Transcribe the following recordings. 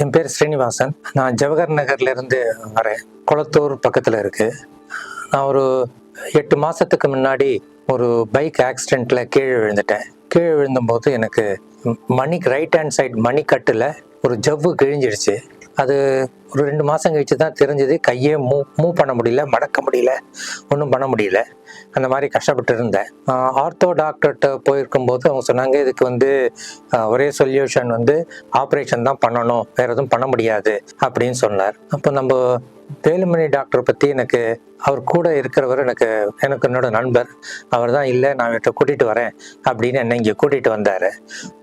என் பேர் ஸ்ரீனிவாசன். நான் ஜவஹர் நகர்லேருந்து வரேன். குளத்தூர் பக்கத்தில் இருக்கு. நான் ஒரு எட்டு மாதத்துக்கு முன்னாடி ஒரு பைக் ஆக்சிடெண்ட்டில் கீழே விழுந்துட்டேன். கீழே விழுந்தபோது எனக்கு மணி ரைட் ஹேண்ட் சைட் மணிக்கட்டில் ஒரு ஜவ்வு கிழிஞ்சிடுச்சு. அது ஒரு ரெண்டு மாதம் கழிச்சு தான் தெரிஞ்சது. கையே மூவ் மூவ் பண்ண முடியல மடக்க முடியல ஒன்றும் பண்ண முடியல. அந்த மாதிரி கஷ்டப்பட்டு இருந்தேன். ஆர்த்தோ டாக்டர்கிட்ட போயிருக்கும்போது அவங்க சொன்னாங்க இதுக்கு வந்து ஒரே சொல்யூஷன் வந்து ஆப்ரேஷன் தான் பண்ணணும் வேற எதுவும் பண்ண முடியாது அப்படின்னு சொன்னார். அப்போ நம்ம வேலுமணி டாக்டரை பற்றி எனக்கு அவர் கூட இருக்கிறவர் எனக்கு எனக்கு என்னோட நண்பர். அவர் தான் இல்லை நான் இவர்கிட்ட கூட்டிகிட்டு வரேன் அப்படின்னு என்னை இங்கே கூட்டிகிட்டு வந்தார்.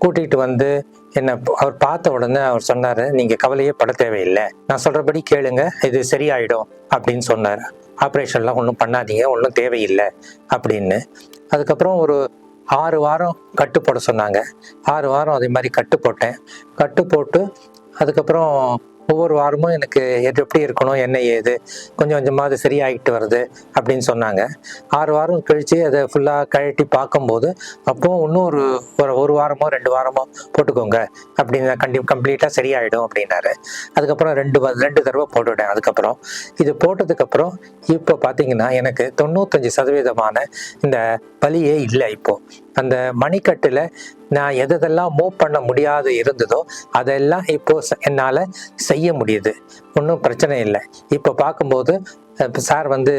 கூட்டிகிட்டு வந்து என்னை அவர் பார்த்த உடனே அவர் சொன்னார் நீங்கள் கவலையே பட தேவையில்லை. நான் சொல்கிறபடி கேளுங்க இது சரியாயிடும் அப்படின்னு சொன்னார். ஆப்ரேஷன்லாம் ஒன்றும் பண்ணாதீங்க ஒன்றும் தேவையில்லை அப்படின்னு. அதுக்கப்புறம் ஒரு ஆறு வாரம் கட்டு போட சொன்னாங்க. ஆறு வாரம் அதே மாதிரி கட்டு போட்டேன். கட்டு போட்டு அதுக்கப்புறம் ஒவ்வொரு வாரமும் எனக்கு எது எப்படி இருக்கணும் என்ன ஏது கொஞ்சம் கொஞ்சமாக அது சரியாகிட்டு வருது அப்படின்னு சொன்னாங்க. ஆறு வாரம் கழித்து அதை ஃபுல்லாக கழட்டி பார்க்கும்போது அப்போ இன்னும் ஒரு ஒரு ஒரு வாரமோ ரெண்டு வாரமோ போட்டுக்கோங்க அப்படின்னு கண்டி கம்ப்ளீட்டாக சரியாயிடும் அப்படின்னாரு. அதுக்கப்புறம் ரெண்டு வ- ரெண்டு தடவை போட்டுவிட்டேன் அதுக்கப்புறம். இது போட்டதுக்கப்புறம் இப்போ பார்த்தீங்கன்னா எனக்கு தொண்ணூத்தஞ்சு சதவீதமான இந்த வலியே இல்லை இப்போது அந்த மணிக்கட்டில் நான் எதெல்லாம் மூவ் பண்ண முடியாது இருந்ததோ அதெல்லாம் இப்போ என்னால் செய்ய முடியுது. ஒன்றும் பிரச்சனை இல்லை. இப்போ பார்க்கும்போது இப்போ சார் வந்து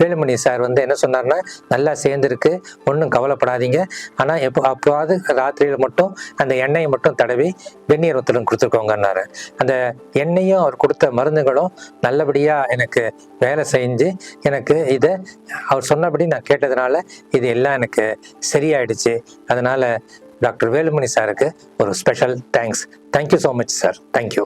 வேலுமணி சார் வந்து என்ன சொன்னார்னா நல்லா சேர்ந்துருக்கு ஒன்றும் கவலைப்படாதீங்க. ஆனால் எப்போ அப்போவாது ராத்திரியில் மட்டும் அந்த எண்ணெயை மட்டும் தடவி வெந்நீர் ஒத்துலும் கொடுத்துருக்கோங்கன்னாரு அந்த எண்ணெயும் அவர் கொடுத்த மருந்துகளும் நல்லபடியாக எனக்கு வேலை செஞ்சு எனக்கு இதை அவர் சொன்னபடி நான் கேட்டதுனால இது எல்லாம் எனக்கு சரியாயிடுச்சு. அதனால் டாக்டர் வேலுமணி சாருக்கு ஒரு special thanks. Thank you so much sir thank you